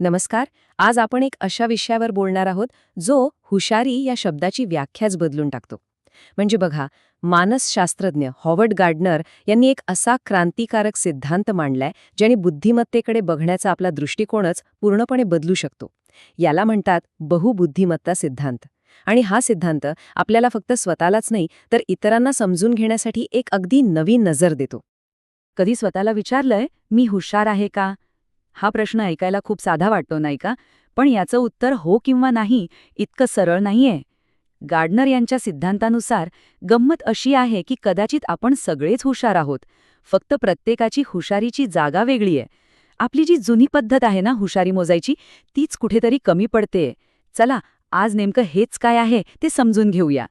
नमस्कार आज आपण एक अशा विषयावर बोलणार आहोत जो हुशारी या शब्दाची व्याख्याच बदलून टाकतो. म्हणजे बघा मानसशास्त्रज्ञ हॉवर्ड गार्डनर यांनी एक असा क्रांतिकारक सिद्धांत मांडलाय ज्याने बुद्धिमत्तेकडे बघण्याचा आपला दृष्टिकोनच पूर्णपणे बदलू शकतो. याला म्हणतात बहुबुद्धिमत्ता सिद्धांत. आणि हा सिद्धांत आपल्याला फक्त स्वतःलाच नाही तर इतरांना समजून घेण्यासाठी एक अगदी नवीन नजर देतो. कधी स्वतःला विचारलंय मी हुशार आहे का? हा प्रश्न ऐकायला खूप साधा वाटतो नाही का? पण याचं उत्तर हो किंवा नाही इतकं सरळ नाहीये. गार्डनर यांच्या सिद्धांतानुसार गंमत अशी आहे की कदाचित आपण सगळेच हुशार आहोत. फक्त प्रत्येकाची हुशारीची जागा वेगळी आहे. आपली जी जुनी पद्धत आहे ना हुशारी मोजायची तीच कुठेतरी कमी पडतेय. चला आज नेमकं हेच काय आहे ते समजून घेऊया.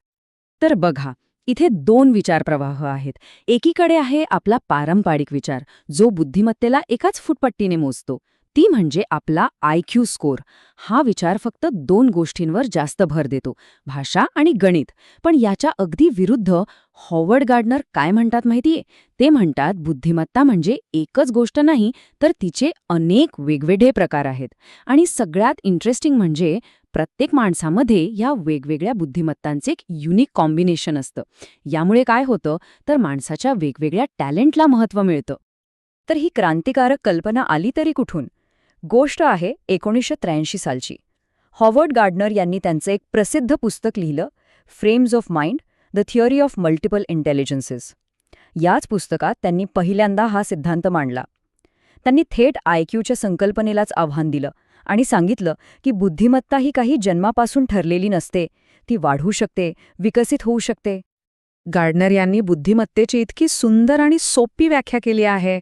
तर बघा इथे दोन विचारप्रवाह आहेत. एकीकडे आहे आपला पारंपरिक विचार जो बुद्धिमत्तेला एकाच फुटपट्टीने मोजतो. ती म्हणजे आपला आय क्यू स्कोर. हा विचार फक्त दोन गोष्टींवर जास्त भर देतो भाषा आणि गणित. पण याच्या अगदी विरुद्ध हॉवर्ड गार्डनर काय म्हणतात माहितीये? ते म्हणतात बुद्धिमत्ता म्हणजे एकच गोष्ट नाही तर तिचे अनेक वेगवेगळे प्रकार आहेत. आणि सगळ्यात इंटरेस्टिंग म्हणजे प्रत्येक माणसामध्ये या वेगवेगळ्या बुद्धिमत्तांचे एक युनिक कॉम्बिनेशन असतं. यामुळे काय होतं? तर माणसाच्या वेगवेगळ्या टॅलेंटला महत्त्व मिळतं. तर ही क्रांतिकारक कल्पना आली तरी कुठून? गोष्ट आहे एकोणीसशे त्र्याऐंशी सालची. हॉवर्ड गार्डनर यांनी त्यांचं एक प्रसिद्ध पुस्तक लिहिलं frames of mind the theory of multiple intelligences याच पुस्तकात त्यांनी पहिल्यांदा हा सिद्धांत मांडला. त्यांनी थेट आयक्यूच्या संकल्पनेलाच आव्हान दिलं आणि सांगितलं की बुद्धिमत्ता ही काही जन्मापासून ठरलेली नसते ती वाढू शकते विकसित होऊ शकते. गार्डनर यांनी बुद्धिमत्तेची इतकी सुंदर आणि सोपी व्याख्या केली आहे.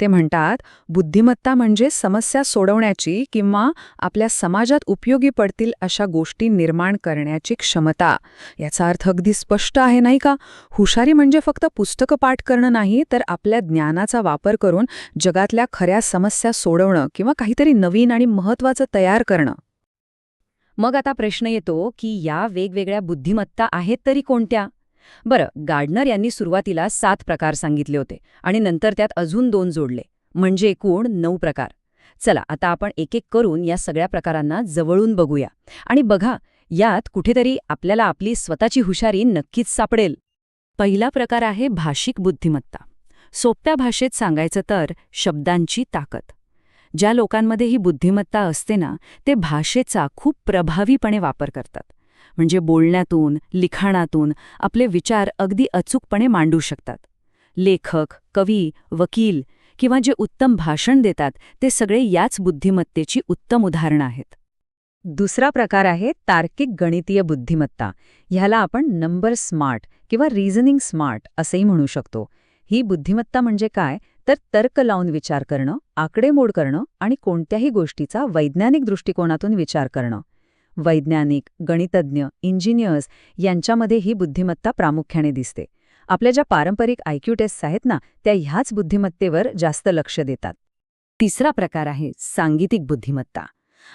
ते म्हणतात बुद्धिमत्ता म्हणजे समस्या सोडवण्याची किंवा आपल्या समाजात उपयोगी पडतील अशा गोष्टी निर्माण करण्याची क्षमता. याचा अर्थ अगदी स्पष्ट आहे नाही का? हुशारी म्हणजे फक्त पुस्तकं पाठ करणं नाही तर आपल्या ज्ञानाचा वापर करून जगातल्या खऱ्या समस्या सोडवणं किंवा काहीतरी नवीन आणि महत्त्वाचं तयार करणं. मग आता प्रश्न येतो की या वेगवेगळ्या बुद्धिमत्ता आहेत तरी कोणत्या? बरं गार्डनर यांनी सुरुवातीला सात प्रकार सांगितले होते आणि नंतर त्यात अजून दोन जोडले. म्हणजे एकूण नऊ प्रकार. चला आता आपण एक एक करून या सगळ्या प्रकारांना जवळून बघूया. आणि बघा यात कुठेतरी आपल्याला आपली स्वतःची हुशारी नक्कीच सापडेल. पहिला प्रकार आहे भाषिक बुद्धिमत्ता. सोप्या भाषेत सांगायचं तर शब्दांची ताकद. ज्या लोकांमध्ये ही बुद्धिमत्ता असते ना ते भाषेचा खूप प्रभावीपणे वापर करतात. म्हणजे बोलण्यातून लिखाणातून आपले विचार अगदी अचूकपणे मांडू शकतात. लेखक कवी वकील किंवा जे उत्तम भाषण देतात ते सगळे याच बुद्धिमत्तेची उत्तम उदाहरणं आहेत. दुसरा प्रकार आहे तार्किक गणितीय बुद्धिमत्ता. ह्याला आपण नंबर स्मार्ट किंवा रिझनिंग स्मार्ट असंही म्हणू शकतो. ही बुद्धिमत्ता म्हणजे काय? तर तर्क लावून विचार करणं आकडेमोड करणं आणि कोणत्याही गोष्टीचा वैज्ञानिक दृष्टिकोनातून विचार करणं. वैज्ञानिक गणितज्ञ इंजिनियर्स यांच्यामध्ये ही बुद्धिमत्ता प्रामुख्याने दिसते. आपल्या ज्या पारंपरिक आयक्यू टेस्ट्स आहेत ना त्या ह्याच बुद्धिमत्तेवर जास्त लक्ष देतात. तिसरा प्रकार आहे सांगीतिक बुद्धिमत्ता.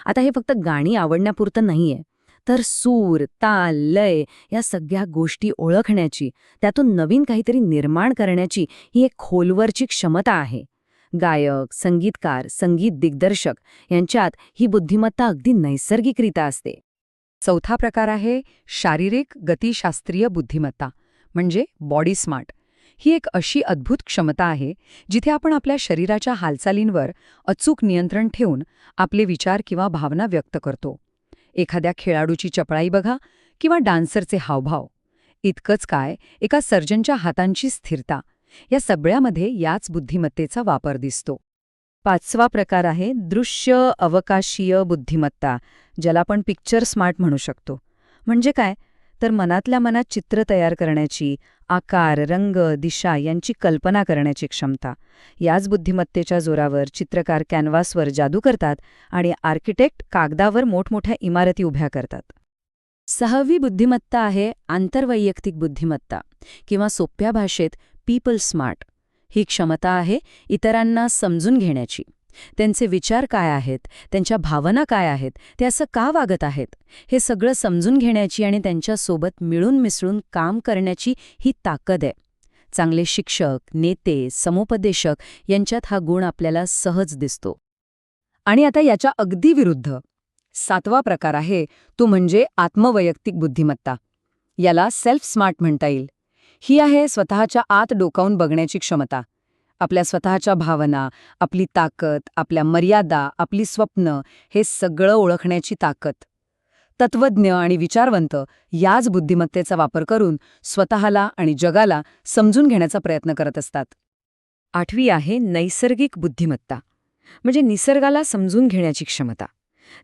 आता हे फक्त गाणी आवडण्यापुरतं नाहीये तर सूर ताल लय या सगळ्या गोष्टी ओळखण्याची त्यातून नवीन काहीतरी निर्माण करण्याची ही एक खोलवरची क्षमता आहे. गायक संगीतकार संगीत दिग्दर्शक यांच्यात ही बुद्धिमत्ता अगदी नैसर्गिकरित्या असते. चौथा प्रकार आहे शारीरिक गतिशास्त्रीय बुद्धिमत्ता म्हणजे बॉडी स्मार्ट. ही एक अशी अद्भुत क्षमता आहे जिथे आपण आपल्या शरीराच्या हालचालींवर अचूक नियंत्रण ठेवून आपले विचार किंवा भावना व्यक्त करतो. एखाद्या खेळाडूची चपळाई बघा किंवा डान्सरचे हावभाव. इतकंच काय एका सर्जनच्या हातांची स्थिरता. या सगळ्यामध्ये याच बुद्धिमत्तेचा वापर दिसतो. पाचवा प्रकार आहे दृश्य अवकाशीय बुद्धिमत्ता ज्याला आपण पिक्चर स्मार्ट म्हणू शकतो. म्हणजे काय? तर मनातल्या मनात चित्र तयार करण्याची आकार रंग दिशा यांची कल्पना करण्याची क्षमता. याच बुद्धिमत्तेच्या जोरावर चित्रकार कॅनव्हासवर जादू करतात आणि आर्किटेक्ट कागदावर मोठमोठ्या इमारती उभ्या करतात. सहावी बुद्धिमत्ता आहे आंतरवैयक्तिक बुद्धिमत्ता किंवा सोप्या भाषेत पीपल स्मार्ट. ही क्षमता आहे इतरांना समजून घेण्याची. त्यांचे विचार काय आहेत? त्यांच्या भावना काय आहेत? ते असं का वागत आहेत? हे सगळं समजून घेण्याची आणि त्यांच्यासोबत मिळून मिसळून काम करण्याची ही ताकद आहे. चांगले शिक्षक नेते समुपदेशक यांच्यात हा गुण आपल्याला सहज दिसतो. आणि आता याच्या अगदी विरुद्ध. सातवा प्रकार आहे तो म्हणजे आत्मवैयक्तिक बुद्धिमत्ता. याला सेल्फ स्मार्ट म्हणता येईल. ही आहे स्वतःच्या आत डोकावून बघण्याची क्षमता. आपल्या स्वतःच्या भावना आपली ताकद आपल्या मर्यादा आपली स्वप्न हे सगळं ओळखण्याची ताकद. तत्वज्ञ आणि विचारवंत याच बुद्धिमत्तेचा वापर करून स्वतःला आणि जगाला समजून घेण्याचा प्रयत्न करत असतात. आठवी आहे नैसर्गिक बुद्धिमत्ता म्हणजे निसर्गाला समजून घेण्याची क्षमता.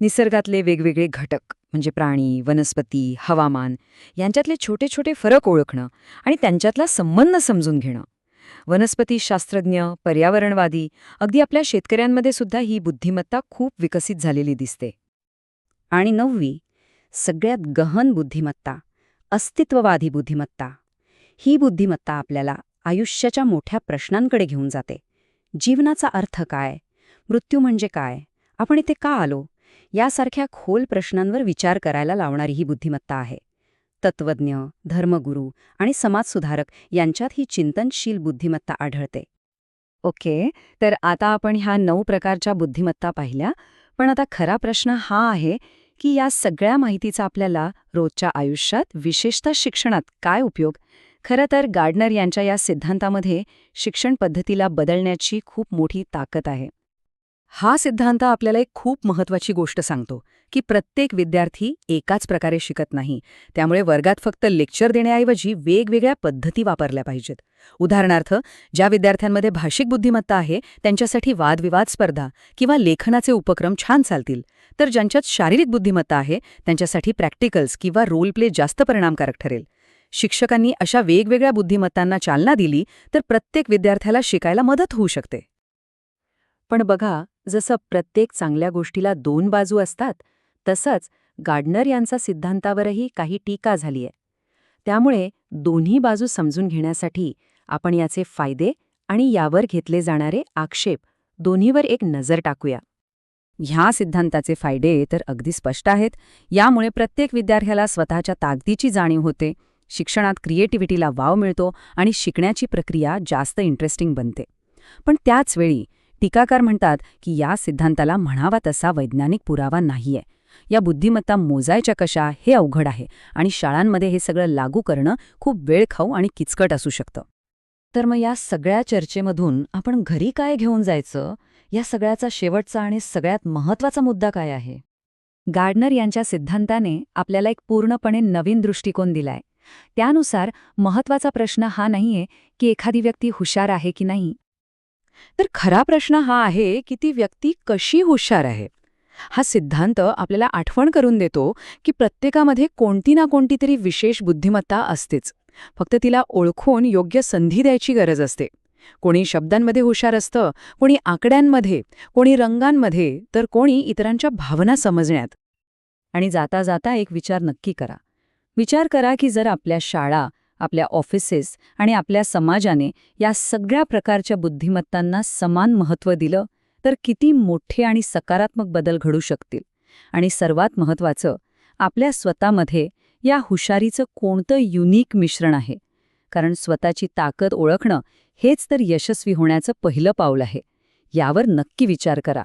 निसर्गातले वेगवेगळे घटक म्हणजे प्राणी वनस्पती हवामान यांच्यातले छोटे छोटे फरक ओळखणं आणि त्यांच्यातला संबंध समजून घेणं. वनस्पतीशास्त्रज्ञ पर्यावरणवादी अगदी आपल्या शेतकऱ्यांमध्ये सुद्धा ही बुद्धिमत्ता खूप विकसित झालेली दिसते. आणि नववी सगळ्यात गहन बुद्धिमत्ता अस्तित्ववादी बुद्धिमत्ता ही बुद्धिमत्ता आपल्याला आयुष्याच्या मोठ्या प्रश्नांकडे घेऊन जाते. जीवनाचा अर्थ काय? मृत्यू म्हणजे काय? आपण इथे का आलो? यासारख्या खोल प्रश्नांवर विचार करायला लावणारी ही बुद्धिमत्ता आहे. तत्वज्ञ धर्मगुरू आणि समाजसुधारक यांच्यात ही चिंतनशील बुद्धिमत्ता आढळते. ओके तर आता आपण ह्या नऊ प्रकारच्या बुद्धिमत्ता पाहिल्या पण आता खरा प्रश्न हा आहे की या सगळ्या माहितीचा आपल्याला रोजच्या आयुष्यात विशेषतः शिक्षणात काय उपयोग? खरं तर गार्डनर यांच्या या सिद्धांतामध्ये शिक्षण पद्धतीला बदलण्याची खूप मोठी ताकद आहे. हा सिद्धांत आपल्याला एक खूप महत्वाची गोष्ट सांगतो की प्रत्येक विद्यार्थी एकाच प्रकारे शिकत नाही. त्यामुळे वर्गात फक्त लेक्चर देण्याऐवजी वेगवेगळ्या पद्धती वापरल्या पाहिजेत. उदाहरणार्थ ज्या विद्यार्थ्यांमध्ये भाषिक बुद्धिमत्ता आहे त्यांच्यासाठी वादविवाद स्पर्धा किंवा लेखनाचे उपक्रम छान चालतील. तर ज्यांच्यात शारीरिक बुद्धिमत्ता आहे त्यांच्यासाठी प्रॅक्टिकल्स किंवा रोल प्ले जास्त परिणामकारक ठरेल. शिक्षकांनी अशा वेगवेगळ्या बुद्धिमत्तांना चालना दिली तर प्रत्येक विद्यार्थ्याला शिकायला मदत होऊ शकते. पण बघा जसं प्रत्येक चांगल्या गोष्टीला दोन बाजू असतात तसंच गार्डनर यांचा सिद्धांतावरही काही टीका झालीय. त्यामुळे दोन्ही बाजू समजून घेण्यासाठी आपण याचे फायदे आणि यावर घेतले जाणारे आक्षेप दोन्हीवर एक नजर टाकूया. ह्या सिद्धांताचे फायदे तर अगदी स्पष्ट आहेत. यामुळे प्रत्येक विद्यार्थ्याला स्वतःच्या ताकदीची जाणीव होते शिक्षणात क्रिएटिव्हिटीला वाव मिळतो आणि शिकण्याची प्रक्रिया जास्त इंटरेस्टिंग बनते. पण त्याचवेळी टीकाकार म्हणतात की या सिद्धांताला म्हणावा तसा वैज्ञानिक पुरावा नाहीये. या बुद्धिमत्ता मोजायच्या कशा हे अवघड आहे आणि शाळांमध्ये हे सगळं लागू करणं खूप वेळखाऊ आणि किचकट असू शकतं. तर मग या सगळ्या चर्चेमधून आपण घरी काय घेऊन जायचं? या सगळ्याचा शेवटचा आणि सगळ्यात महत्त्वाचा मुद्दा काय आहे? गार्डनर यांच्या सिद्धांताने आपल्याला एक पूर्णपणे नवीन दृष्टिकोन दिलाय. त्यानुसार महत्त्वाचा प्रश्न हा नाहीये की एखादी व्यक्ती हुशार आहे की नाही तर खरा प्रश्न हा आहे की ती व्यक्ती कशी हुशार आहे? हा सिद्धांत आपल्याला आठवण करून देतो की प्रत्येकामध्ये कोणती ना कोणती तरी विशेष बुद्धिमत्ता असतेच. फक्त तिला ओळखून योग्य संधी द्यायची गरज असते. कोणी शब्दांमध्ये हुशार असतं कोणी आकड्यांमध्ये कोणी रंगांमध्ये तर कोणी इतरांच्या भावना समजण्यात. आणि जाता जाता एक विचार नक्की करा. विचार करा की जर आपल्या शाळा आपल्या ऑफिसेस आणि आपल्या समाजाने या सगळ्या प्रकारच्या बुद्धिमत्तांना समान महत्त्व दिलं तर किती मोठे आणि सकारात्मक बदल घडू शकतील. आणि सर्वात महत्त्वाचं आपल्या स्वतःमध्ये या हुशारीचं कोणतं युनिक मिश्रण आहे? कारण स्वतःची ताकद ओळखणं हेच तर यशस्वी होण्याचं पहिलं पाऊल आहे. यावर नक्की विचार करा.